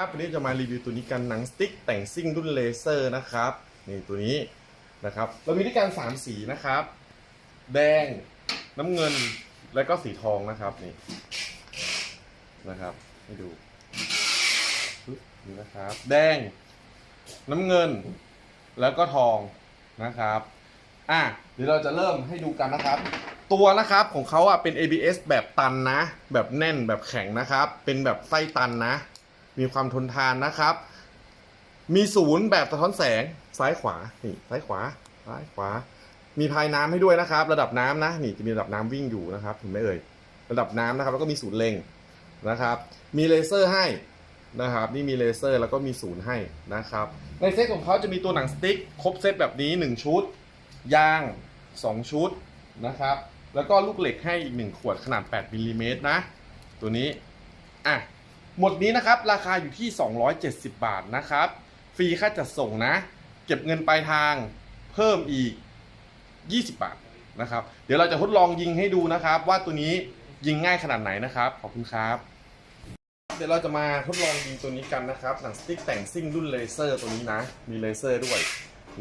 ครับวันนี้จะมารีวิวตัวนี้กันหนังสติ๊กแต่งซิ่งรุ่นเลเซอร์นะครับนี่ตัวนี้นะครับเรามีด้วยกันสามสีนะครับ แดงน้ำเงินแล้วก็สีทองนะครับนี่นะครับให้ดูนี่นะครับ แดง น้ำเงิน แล้วก็ทองนะครับอะเดี๋ยวเราจะเริ่มให้ดูกันนะครับ ตัวนะครับของเขาอะเป็น ABS แบบตันนะ แบบแน่นแบบแข็งนะครับ เป็นแบบไส้ตันนะ มีความทนทานนะครับ มีศูนย์แบบสะท้อนแสงซ้ายขวา นี่ซ้ายขวา ซ้ายขวา มีพายน้ำให้ด้วยนะครับ ระดับน้ำนะ นี่จะมีระดับน้ำวิ่งอยู่นะครับเห็นไหมเอ่ย ระดับน้ำนะครับ แล้วก็มีศูนย์เล็งนะครับ มีเลเซอร์ให้นะครับ นี่มีเลเซอร์แล้วก็มีศูนย์ให้นะครับ ในเซตของเขาจะมีตัวหนังสติ๊กครบเซตแบบนี้ 1 ชุด ยาง 2 ชุดนะครับ แล้วก็ลูกเหล็กให้อีก 1 ขวดขนาด 8มิลลิเมตรนะ ตัวนี้ อะ หมดนี้นะครับราคาอยู่ที่ 270 บาทนะครับ ฟรีค่าจัดส่งนะ เก็บเงินปลายทางเพิ่มอีก 20 บาทนะครับ เดี๋ยวเราจะทดลองยิงให้ดูนะครับ ว่าตัวนี้ยิงง่ายขนาดไหนนะครับ ขอบคุณครับ เดี๋ยวเราจะมาทดลองยิงตัวนี้กันนะครับหนังสติ๊กแต่งซิ่งรุ่นเลเซอร์ตัวนี้นะ มีเลเซอร์ด้วย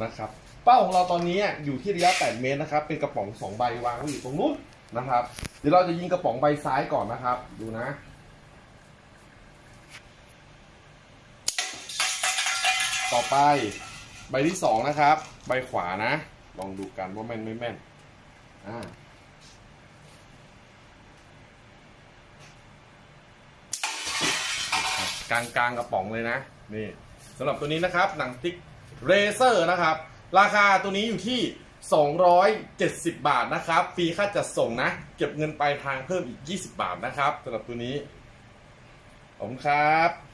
นะครับเป้าของเราตอนนี้อยู่ที่ระยะ 8 เมตรนะครับ เป็นกระป๋อง 2 ใบวางไว้อยู่ตรงนู้นนะครับ เดี๋ยวเราจะยิงกระป๋องใบซ้ายก่อนนะครับ ดูนะ ต่อไปใบที่สองนะครับ ใบขวานะ ลองดูกันว่าแม่นไม่แม่นอ่ากลางกลางกระป๋องเลยนะ นี่สำหรับตัวนี้นะครับหนังสติ๊กเรเซอร์นะครับ ราคาตัวนี้อยู่ที่ 270 บาทนะครับฟรีค่าจัดส่งนะ เก็บเงินปลายทางเพิ่มอีก 20 บาทนะครับสำหรับตัวนี้ขอบคุณครับ